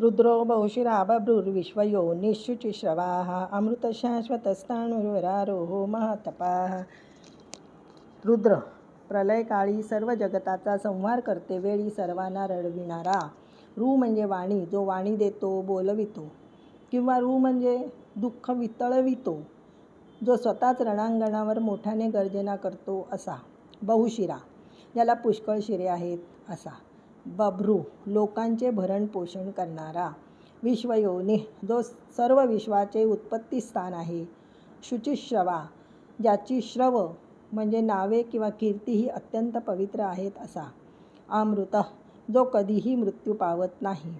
रुद्रो बहुशिरा बभ्रुर्विश्वयो निःशुचिश्रवाः अमृतशाश्वतस्थाणुर्वरारोहो महातपाः। रुद्र प्रलयकाळी सर्व जगताचा संहार करते वेळी सर्वांना रडविणारा। रू म्हणजे वाणी जो वाणी देतो बोलवितो किंवा रू म्हणजे दुःख वितळवितो जो स्वतःच रणांगणावर मोठ्याने गर्जना करतो असा। बहुशिरा ज्याला पुष्कळ शिरे आहेत असा। बभ्रू लोकांचे भरणपोषण करणारा विश्वयोनी जो सर्व विश्वाचे उत्पत्तीस्थान आहे. शुचिश्रवा ज्याची श्रव म्हणजे नावे किंवा कीर्ती ही अत्यंत पवित्र आहेत असा. अमृत जो कधीही मृत्यू पावत नाही.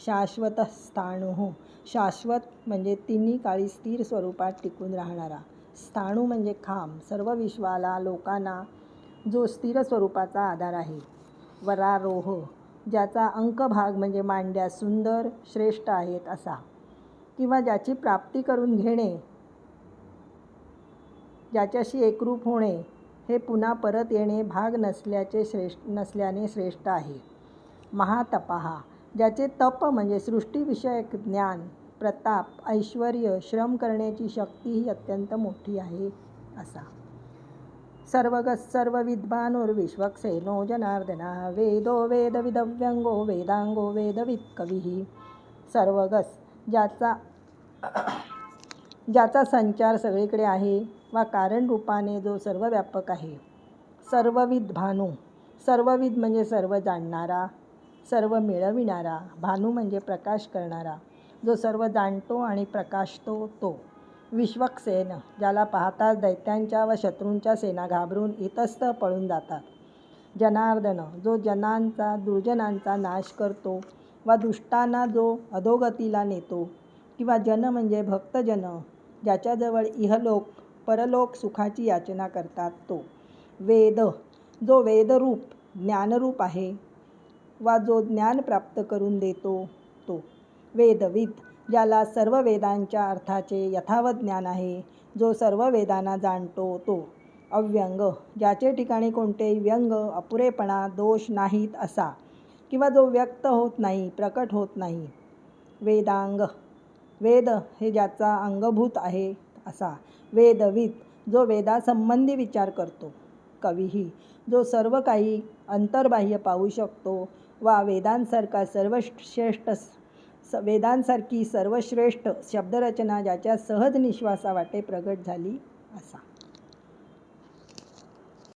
शाश्वत स्थाणुः शाश्वत म्हणजे तिन्ही काळी स्थिर स्वरूपात टिकून राहणारा. स्थाणू म्हणजे खांब सर्व विश्वाला लोकांना जो स्थिर स्वरूपाचा आधार आहे. वरारोह ज्याचा अंकभाग म्हणजे मांड्या सुंदर श्रेष्ठ आहेत असा. किंवा ज्याची प्राप्ती करून घेणे ज्याच्याशी एकरूप होणे हे पुन्हा परत येणे भाग नसल्याचे श्रेष्ठ नसल्याने श्रेष्ठ आहे. महातपहा ज्याचे तप म्हणजे सृष्टीविषयक ज्ञान प्रताप ऐश्वर श्रम करण्याची शक्ती ही अत्यंत मोठी आहे असा. सर्वगस विद्वानुर्विश्वक्सेनो जनार्दना वेदो वेदविदव्यंगो वेदांगो वेदविद कवी सर्वगस ज्याचा ज्याचा संचार सगळीकडे आहे वा कारण रूपाने जो सर्व व्यापक आहे. सर्वविद भानू सर्वविद म्हणजे सर्व जाणणारा सर्व मिळविणारा भानू म्हणजे प्रकाश करणारा जो सर्व जाणतो आणि प्रकाशतो तो. विश्वक्सेन ज्याला पाहताच दैत्यांच्या व शत्रूंच्या सेना घाबरून इतस्त पळून जातात. जनार्दन जो जनांचा दुर्जनांचा नाश करतो वा दुष्टांना जो अधोगतीला नेतो किंवा जन म्हणजे भक्तजन ज्याच्याजवळ इहलोक परलोक सुखाची याचना करतात तो. वेद जो वेदरूप ज्ञानरूप आहे वा जो ज्ञान प्राप्त करून देतो तो. वेदविद ज्याला सर्व वेदांच्या अर्थाचे यथावत ज्ञान आहे जो सर्व वेदांना जाणतो तो. अव्यंग ज्याचे ठिकाणी कोणतेही व्यंग अपुरेपणा दोष नाहीत असा किंवा जो व्यक्त होत नाही प्रकट होत नाही. वेदांग वेद हे ज्याचा अंगभूत आहे असा. वेदविद जो वेदासंबंधी विचार करतो. कवीही जो सर्व काही अंतर्बाह्य पाहू शकतो वा वेदांसारखा सर्वश्रेष्ठ स वेदांसारखी सर्वश्रेष्ठ शब्दरचना ज्याच्या सहज निश्वासा वाटे प्रगट झाली असा.